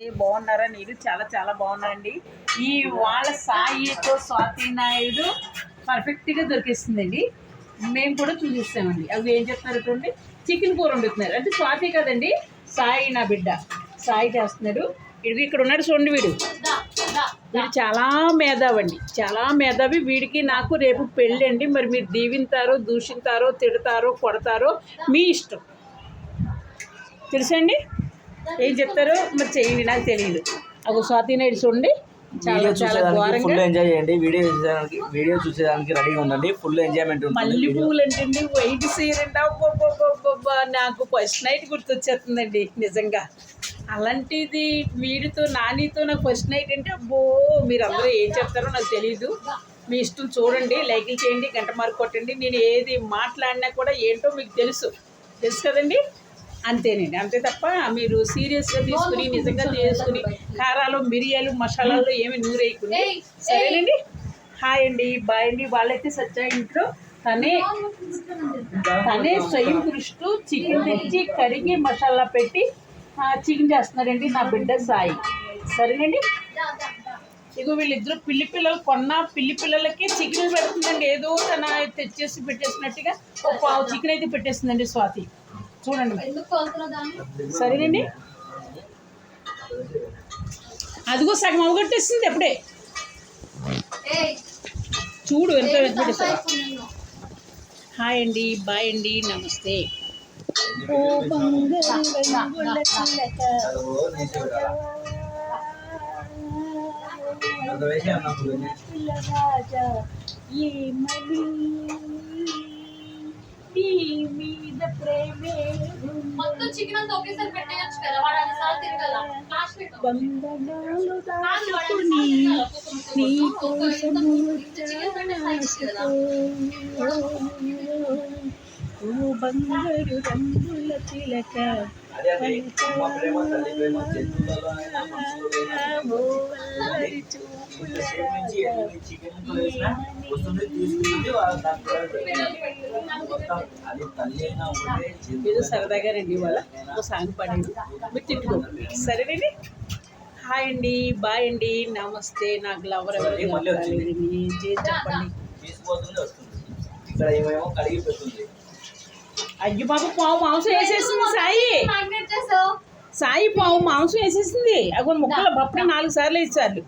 బాగున్నారా? మీరు చాలా చాలా బాగున్నారండి. ఈ వాళ్ళ సాయితో స్వాతి నాయుడు పర్ఫెక్ట్గా దొరికిస్తుందండి. మేము కూడా చూపిస్తామండి అవి ఏం చెప్తున్నారు చూడండి. చికెన్ కూర వండుతున్నారు. అంటే స్వాతి కదండి సాయి నా బిడ్డ. సాయి చేస్తున్నాడు. ఇది ఇక్కడ ఉన్నాడు చూడండి వీడు. వీడు చాలా మేధావండి. చాలా మేధావి. వీడికి నాకు రేపు పెళ్ళి అండి. మరి మీరు దీవింతారో దూషింతారో తిడతారో కొడతారో మీ ఇష్టం. తెలుసండి ఏం చెప్తారో మరి చేయండి నాకు తెలియదు. ఒక స్వాతి నాయుడు చూడండి. చాలా వీడియో చూసేదానికి ఫుల్ ఎంజాయ్ చేయండి. వీడియో చూసేదానికి వీడియో చూసేదానికి రెడీగా ఉండండి. ఫుల్ ఎంజాయ్మెంట్ ఉంటుంది మల్లె వీడియో. పువ్వులు అంటే వైట్ సీర నాకు ఫస్ట్ నైట్ గుర్తొచ్చేస్తుందండి నిజంగా. అలాంటిది వీడితో నానితో నాకు ఫస్ట్ నైట్ అంటే అబ్బో మీరు అందరూ ఏం చెప్తారో నాకు తెలియదు మీ ఇష్టం చూడండి లైక్లు చేయండి గంట మార్క్ కొట్టండి. నేను ఏది మాట్లాడినా కూడా ఏంటో మీకు తెలుసు. తెలుసు కదండి? అంతేనండి. అంతే తప్ప మీరు సీరియస్గా తీసుకుని నిజంగా తీసుకుని కారాలు మిరియాలు మసాలాలు ఏమి నూరేయకుండా. సరేనండి? హాయ్ అండి బాయ్ అండి. వాళ్ళైతే సచ్చా ఇంట్లో. తనే తనే స్వయం పురుషుడు చికెన్ తెచ్చి కడిగి మసాలా పెట్టి చికెన్ చేస్తున్నారండి నా బిడ్డ సాయి. సరేనండి? ఇగో వీళ్ళిద్దరు పిల్లి పిల్లలు కొన్న పిల్లి పిల్లలకి చికెన్ పెడుతుందండి. ఏదో తన తెచ్చేసి పెట్టేసినట్టుగా ఒక పావు చికెన్ అయితే పెట్టేస్తుందండి స్వాతి. చూడండి. సరేనండి. అదిగో సగం అవగొట్టేసింది ఎప్పుడే ఏయ్. చూడు ఎంత ఏం? హాయ్ అండి బాయ్ అండి నమస్తే. ఓ బంగారు మీద ప్రేమే మొత్తం చికెన్ అంతా ఒకేసారి పెట్టేయచ్చు కదా వాడు అన్నిసార్లు తిరగల క్లాస్ పెట్టు వందనాలు కాదు, వాడు దాటుకుని అన్నిసార్లు తిరగల. ఒక్కొక్క ముక్క, నీ ఒక్కొక్క కోసం ఇంత చికెన్ పెట్టేసి కదా ఓ బంగారు రంగుల చిలక అదే అదే అమ్మ ప్రేమ తల్లి ప్రేమ జంతువులలో అయినా మనుషులలో అయినా ఓ ఏదో సరదాగా రండి వాళ్ళ ఓ సాంగ్ పాడండి మీరు తిట్టుకో. సరేనండి హాయ్ అండి. బాయ్ అండి. నమస్తే. నాకు లవర్ ఎవరు చెప్పండి. అయ్యో బాబు పావు మాంసం వేసేసింది సాయి. సాయి పావు మాంసం వేసేసింది. అగో ముక్కలు అప్పుడే నాలుగు సార్లు వేసారు.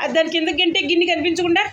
అది దాని కింద గింటే గిన్నె కనిపించకుండా?